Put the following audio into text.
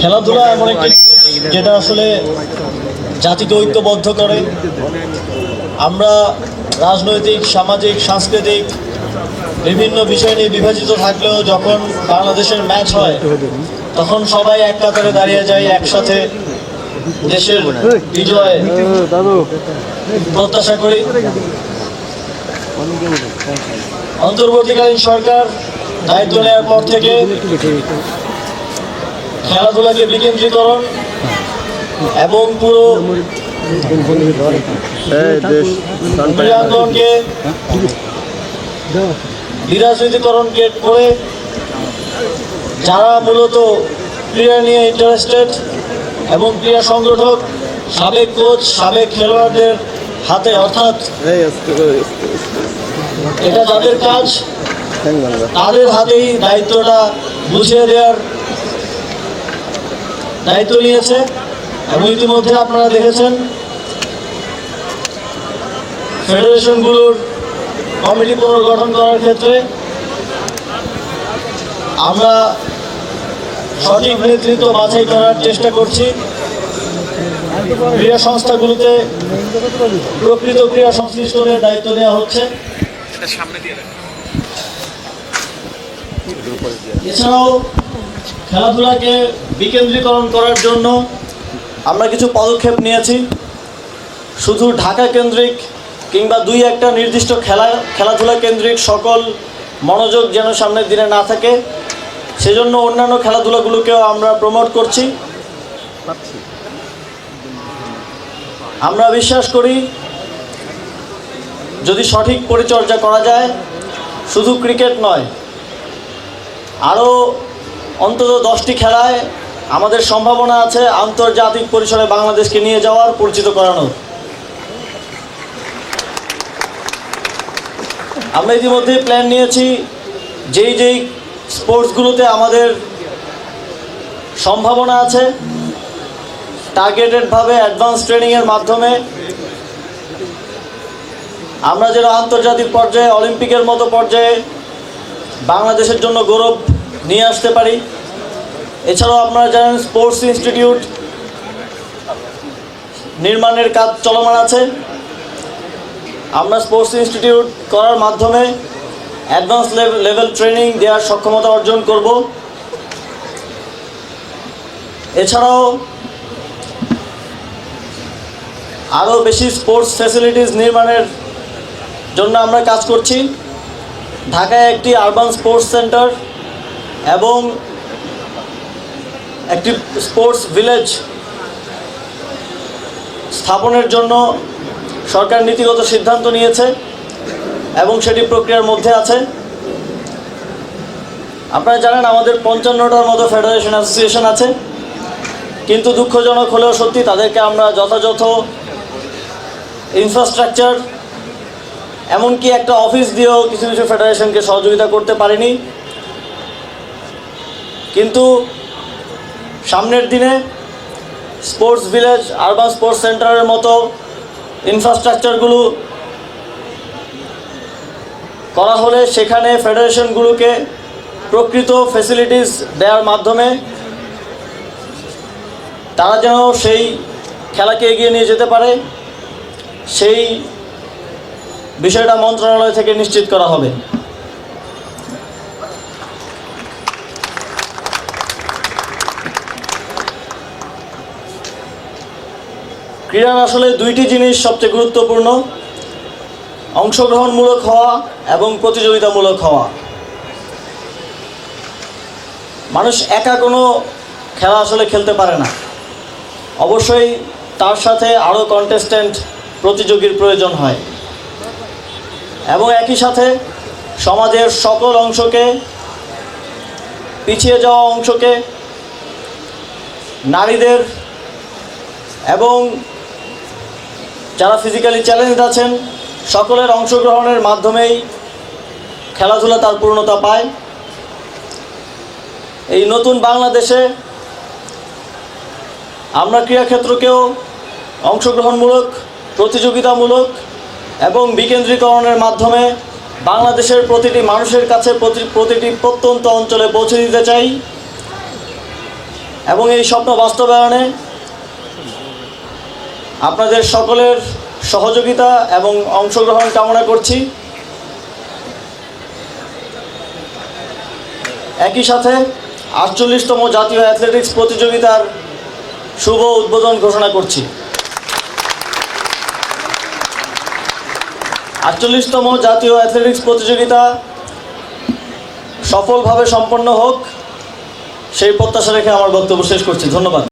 খেলাধুলা এমন একটি যেটা আসলে জাতিকে ঐক্যবদ্ধ করে। আমরা রাজনৈতিক সামাজিক সাংস্কৃতিক বিভিন্ন বিষয় নিয়ে বিভাজিত থাকলেও যখন বাংলাদেশের ম্যাচ হয় তখন সবাই এক কাতারে দাঁড়িয়ে যায় একসাথে দেশের বিজয় প্রত্যাশা করি। অন্তর্বর্তীকালীন সরকার দায়িত্ব নেওয়ার পর থেকে খেলাধুলাকে বিকেন্দ্রীকরণ এবং পুরো ক্রীড়াঙ্গনকে বিরাজনীতিকরণকে করে যারা মূলত ক্রীড়া নিয়ে ইন্টারেস্টেড এবং ক্রীড়া সংগঠক সাবেক কোচ সাবেক খেলোয়াড়দের হাতে অর্থাৎ এটা যাদের কাজ তাদের হাতেই দায়িত্বটা বুঝিয়ে দেওয়ার দায়িত্ব নিয়েছে এবং ইতিমধ্যে আপনারা দেখেছেন ফেডারেশনগুলোর কমিটি পুনর্গঠন করার ক্ষেত্রে আমরা সঠিক নেতৃত্ব বাছাই করার চেষ্টা করছি। ক্রীড়া সংস্থাগুলোতে প্রকৃত ক্রীড়া সংশ্লিষ্টদের দায়িত্ব দেওয়া হচ্ছে। এছাড়াও খেলাধুলাকে বিকেন্দ্রীকরণ করার জন্য আমরা কিছু পদক্ষেপ নিয়েছি। শুধু ঢাকা কেন্দ্রিক কিংবা দুই একটা নির্দিষ্ট খেলা, খেলাধুলা কেন্দ্রিক সকল মনোযোগ যেন সামনের দিনে না থাকে, সেজন্য অন্যান্য খেলাধুলাগুলোকেও আমরা প্রমোট করছি। আমরা বিশ্বাস করি, যদি সঠিক পরিচর্যা করা যায়, শুধু ক্রিকেট নয় আরও অন্তত দশটি খেলায় আমাদের সম্ভাবনা আছে আন্তর্জাতিক পরিসরে বাংলাদেশকে নিয়ে যাওয়ার পরিচিত করানোর। আমরা ইতিমধ্যে প্ল্যান নিয়েছি যেই যেই স্পোর্টসগুলোতে আমাদের সম্ভাবনা আছে টার্গেটেডভাবে অ্যাডভান্স ট্রেনিংয়ের মাধ্যমে আমরা যেন আন্তর্জাতিক পর্যায়ে অলিম্পিকের মতো পর্যায়ে বাংলাদেশের জন্য গৌরব নিয়ে আসতে পারি। এছাড়াও আপনারা জানেন, স্পোর্টস ইনস্টিটিউট নির্মাণের কাজ চলমান আছে। আমরা স্পোর্টস ইনস্টিটিউট করার মাধ্যমে অ্যাডভান্স লেভেল ট্রেনিং দেওয়ার সক্ষমতা অর্জন করব। এছাড়াও আরও বেশি স্পোর্টস ফ্যাসিলিটিস নির্মাণের জন্য আমরা কাজ করছি। ঢাকায় একটি আরবান স্পোর্টস সেন্টার এবং একটি স্পোর্টস ভিলেজ স্থাপনের জন্য সরকার নীতিগত সিদ্ধান্ত নিয়েছে এবং সেটি প্রক্রিয়ার মধ্যে আছে। আপনারা জানেন আমাদের পঞ্চান্নটার মতো ফেডারেশন অ্যাসোসিয়েশন আছে, কিন্তু দুঃখজনক হলেও সত্যি তাদেরকে আমরা যথাযথ ইনফ্রাস্ট্রাকচার এমনকি একটা অফিস দিয়েও কিছু কিছু ফেডারেশনকে সহযোগিতা করতে পারিনি। কিন্তু সামনের দিনে স্পোর্টস ভিলেজ আরবান স্পোর্টস সেন্টারের মতো ইনফ্রাস্ট্রাকচারগুলো করা হলে সেখানে ফেডারেশনগুলোকে প্রকৃত ফেসিলিটিস দেওয়ার মাধ্যমে তারা যেন সেই খেলাকে এগিয়ে নিয়ে যেতে পারে, সেই বিষয়টা মন্ত্রণালয় থেকে নিশ্চিত করা হবে। ক্রীড়ার আসলে দুইটি জিনিস সবচেয়ে গুরুত্বপূর্ণ। অংশগ্রহণমূলক হওয়া এবং প্রতিযোগিতামূলক হওয়া। মানুষ একা কোনো খেলা আসলে খেলতে পারে না। অবশ্যই তার সাথে আরও কন্টেস্ট্যান্ট প্রতিযোগীর প্রয়োজন হয়। এবং একই সাথে সমাজের সকল অংশকে, পিছিয়ে যাওয়া অংশকে, নারীদের এবং যারা ফিজিক্যালি চ্যালেঞ্জ আছেন, সকলের অংশগ্রহণের মাধ্যমেই খেলাধুলা তার পূর্ণতা পায়। এই নতুন বাংলাদেশে আমরা ক্রীড়াক্ষেত্রকেও অংশগ্রহণমূলক, প্রতিযোগিতামূলক এবং বিকেন্দ্রীকরণের মাধ্যমে বাংলাদেশের প্রতিটি মানুষের কাছে প্রতি প্রতিটি প্রত্যন্ত অঞ্চলে পৌঁছে দিতে চাই। এবং এই স্বপ্ন বাস্তবায়নে আপনাদের সকলের সহযোগিতা এবং অংশগ্রহণ কামনা করছি। একই সাথে আটচল্লিশতম জাতীয় অ্যাথলেটিক্স প্রতিযোগিতার শুভ উদ্বোধন ঘোষণা করছি। আটচল্লিশতম জাতীয় অ্যাথলেটিক্স প্রতিযোগিতা সফলভাবে সম্পন্ন হোক, সেই প্রত্যাশা রেখে আমার বক্তব্য শেষ করছি। ধন্যবাদ।